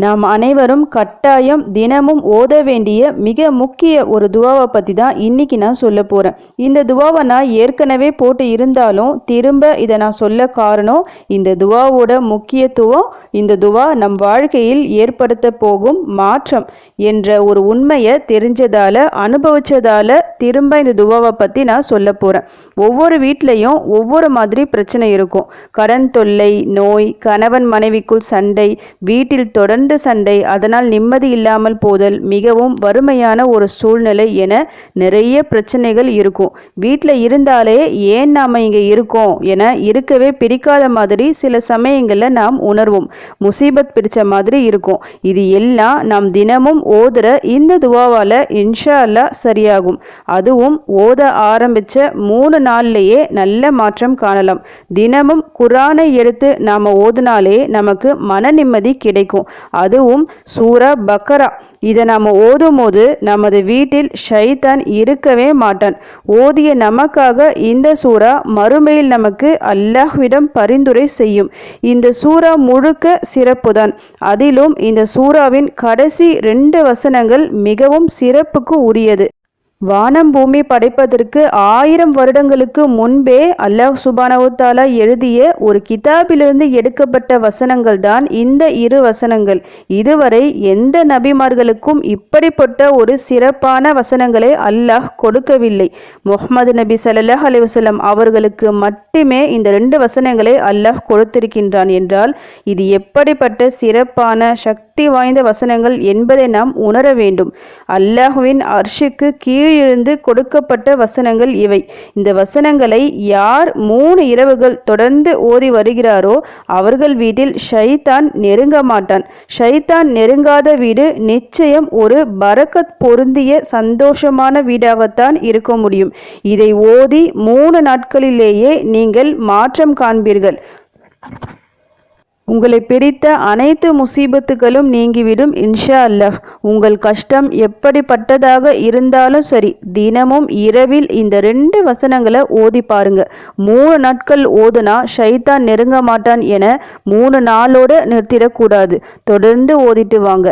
நாம் அனைவரும் கட்டாயம் தினமும் ஓத வேண்டிய மிக முக்கிய ஒரு துவாவை பற்றி தான் இன்னைக்கு நான் சொல்ல போகிறேன் இந்த துவாவை நான் ஏற்கனவே போட்டு இருந்தாலும் திரும்ப இதை நான் சொல்ல காரணம் இந்த துவாவோட முக்கியத்துவம் இந்த துவா நம் வாழ்க்கையில் ஏற்படுத்த போகும் மாற்றம் என்ற ஒரு உண்மையை தெரிஞ்சதால அனுபவிச்சதால திரும்ப இந்த துவாவை பற்றி நான் சொல்ல போகிறேன் ஒவ்வொரு வீட்லேயும் ஒவ்வொரு மாதிரி பிரச்சனை இருக்கும். கடன் தொல்லை நோய் கணவன் மனைவிக்குள் சண்டை வீட்டில் தொடர்ந்து சண்டை அதனால் நிம்மதி இல்லாமல் போதல் மிகவும் வறுமையான ஒரு சூழ்நிலை என நிறைய பிரச்சனைகள் இருக்கும். வீட்டில் இருந்தாலே ஏன் நாம் இங்கே இருக்கோம் என இருக்கவே பிடிக்காத மாதிரி சில சமயங்களில் நாம் உணர்வோம். முசீபத் பிடிச்ச மாதிரி இருக்கும். இது எல்லாம் நாம் தினமும் ஓதுற இந்த துவாவால் இன்ஷா அல்லா சரியாகும். அதுவும் ஓத ஆரம்பித்த மூணு நாள்லேயே நல்ல மாற்றம் காணலாம். தினமும் குரானை எடுத்து நாம் ஓதுனாலே நமக்கு மன நிம்மதி கிடைக்கும். அதுவும் சூரா பக்கரா. இதை நாம் ஓதும் போது நமது வீட்டில் ஷைத்தான் இருக்கவே மாட்டான். ஓதிய நமக்காக இந்த சூறா மறுமையில் நமக்கு அல்லாஹ்விடம் பரிந்துரை செய்யும். இந்த சூறா முழுக்க சிறப்புதான். அதிலும் இந்த சூறாவின் கடைசி ரெண்டு வசனங்கள் மிகவும் சிறப்புக்கு உரியது. வானம் பூமி படைப்பதற்கு ஆயிரம் வருடங்களுக்கு முன்பே அல்லாஹ் சுபானவுத்தாலா எழுதிய ஒரு கிதாபிலிருந்து எடுக்கப்பட்ட வசனங்கள் தான் இந்த இரு வசனங்கள். இதுவரை எந்த நபிமார்களுக்கும் இப்படிப்பட்ட ஒரு சிறப்பான வசனங்களை அல்லாஹ் கொடுக்கவில்லை. முகமது நபி சல்லாஹ் அலிவசலம் அவர்களுக்கு மட்டுமே இந்த ரெண்டு வசனங்களை அல்லாஹ் கொடுத்திருக்கின்றான் என்றால் இது எப்படிப்பட்ட சிறப்பான சக்தி வாய்ந்த வசனங்கள் என்பதை நாம் உணர வேண்டும். அல்லாஹுவின் அர்ஷுக்கு கீழ் இருந்து கொடுக்கப்பட்ட வசனங்கள் இவை. இந்த வசனங்களை யார் மூணு இரவுகள் தொடர்ந்து ஓதி வருகிறாரோ அவர்கள் வீட்டில் ஷைத்தான் நெருங்க மாட்டான். ஷைத்தான் நெருங்காத வீடு நிச்சயம் ஒரு பரக்கத் பொருந்திய சந்தோஷமான வீடாகத்தான் இருக்க முடியும். இதை ஓதி மூணு நாட்களிலேயே நீங்கள் மாற்றம் காண்பீர்கள். உங்களை பிடித்த அனைத்து முசீபத்துகளும் நீங்கிவிடும் இன்ஷா அல்லாஹ். உங்கள் கஷ்டம் எப்படிப்பட்டதாக இருந்தாலும் சரி தினமும் இரவில் இந்த ரெண்டு வசனங்களை ஓதி பாருங்க. மூணு நாட்கள் ஓதுனா ஷைத்தான் நெருங்க மாட்டான் என மூணு நாளோடு நிறுத்திடக்கூடாது. தொடர்ந்து ஓதிட்டு வாங்க.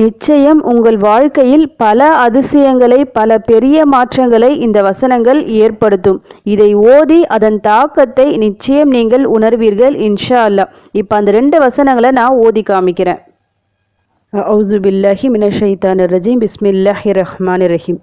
நிச்சயம் உங்கள் வாழ்க்கையில் பல அதிசயங்களை பல பெரிய மாற்றங்களை இந்த வசனங்கள் ஏற்படுத்தும். இதை ஓதி அதன் தாக்கத்தை நிச்சயம் நீங்கள் உணர்வீர்கள் இன்ஷா அல்லா இப்போ அந்த ரெண்டு வசனங்களை நான் ஓதி காமிக்கிறேன். அவுது பில்லாஹி மினஷைத்தான் ரஜீம். பிஸ்மில்லாஹி ரஹ்மான் ரஹீம்.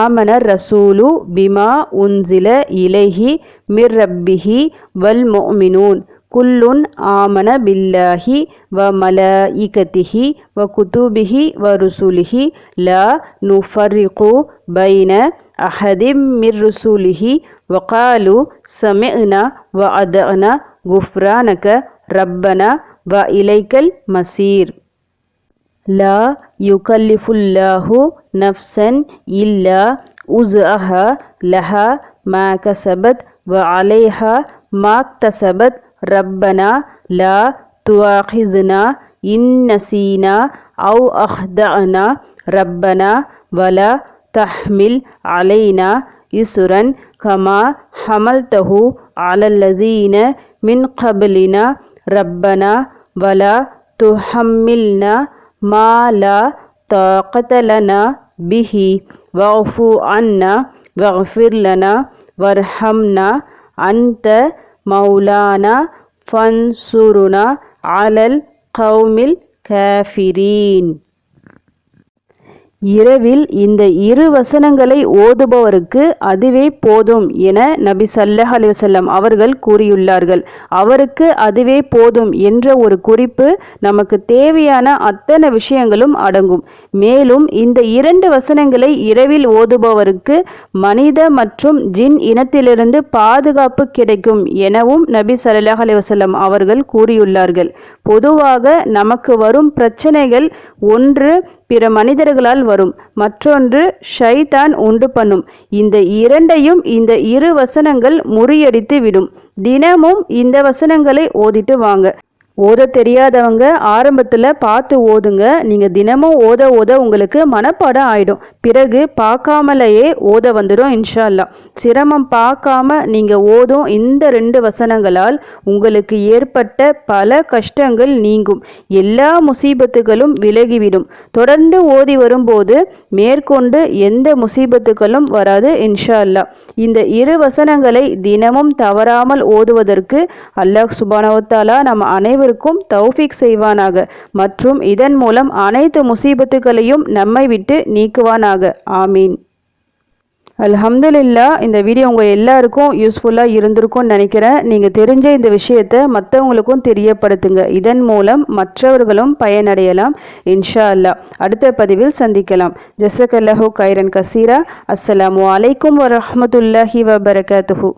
ஆமன ரசூலு பிமா உன்சில இலஹி மிர் ரப்பிஹி வல் மொமினூன் كل آمن بالله وملائكته وكتبه ورسله. لا نفرق بين أحد من رسله. وقالوا سمعنا وأدعنا غفرانك ربنا وإليك المصير. لا يكلف الله نفسا إلا وزعها. لها ما كسبت وعليها ما اكتسبت. ربنا لا تواخذنا إن نسينا أو أخدعنا ربنا ولا تحمل علينا يسرا كما حملته على الذين من قبلنا ربنا ولا تحملنا ما لا طاقة لنا به واغفو عنا واغفر لنا وارحمنا أنت مولانا فانصرنا على القوم الكافرين. இரவில் இந்த இரு வசனங்களை ஓதுபவருக்கு அதுவே போதும் என நபி சல்லஹ் அலிவசல்லம் அவர்கள் கூறியுள்ளார்கள். அவருக்கு அதுவே போதும் என்ற ஒரு குறிப்பு நமக்கு தேவையான அத்தனை விஷயங்களும் அடங்கும். மேலும் இந்த இரண்டு வசனங்களை இரவில் ஓதுபவருக்கு மனித மற்றும் ஜின் இனத்திலிருந்து பாதுகாப்பு கிடைக்கும் எனவும் நபி சல்லாஹ் அலிவசல்லம் அவர்கள் கூறியுள்ளார்கள். பொதுவாக நமக்கு வரும் பிரச்சனைகள் ஒன்று பிற மனிதர்களால் வரும். மற்றொன்று ஷைதான் உண்டு பண்ணும். இந்த இரண்டையும் இந்த இரு வசனங்கள் முறியடித்து விடும். தினமும் இந்த வசனங்களை ஓதிட்டு வாங்க. ஓத தெரியாதவங்க ஆரம்பத்தில் பார்த்து ஓதுங்க. நீங்கள் தினமும் ஓத ஓத உங்களுக்கு மனப்பாடம் ஆயிடும். பிறகு பார்க்காமலேயே ஓத வந்துடும் இன்ஷால்லா. சிரமம் பார்க்காம நீங்கள் ஓதும் இந்த ரெண்டு வசனங்களால் உங்களுக்கு ஏற்பட்ட பல கஷ்டங்கள் நீங்கும். எல்லா முசீபத்துகளும் விலகிவிடும். தொடர்ந்து ஓதி வரும்போது மேற்கொண்டு எந்த முசீபத்துகளும் வராது இன்ஷா அல்லா இந்த இரு வசனங்களை தினமும் தவறாமல் ஓதுவதற்கு அல்லாஹ் சுபானவத்தாலா நம்ம அனைவரும் அனைவருக்கும் தௌஃபிக் செய்வானாக மற்றும் இதன் மூலம் அனைத்து முசீபத்துகளையும் நம்மை விட்டு நீக்குவானாக. ஆமீன். அல்ஹம்துலில்லா இந்த வீடியோ உங்கள் எல்லாருக்கும் யூஸ்ஃபுல்லாக இருந்திருக்கும்னு நினைக்கிறேன். நீங்கள் தெரிஞ்ச இந்த விஷயத்தை மற்றவங்களுக்கும் தெரியப்படுத்துங்க. இதன் மூலம் மற்றவர்களும் பயனடையலாம். இன்ஷா அல்லா. அடுத்த பதிவில் சந்திக்கலாம். ஜெசக் அல்லஹூ கைரன் கசீரா. அஸ்ஸலாமு அலைக்கும் வரமத்துல்லாஹி வபரகாத்துஹூ.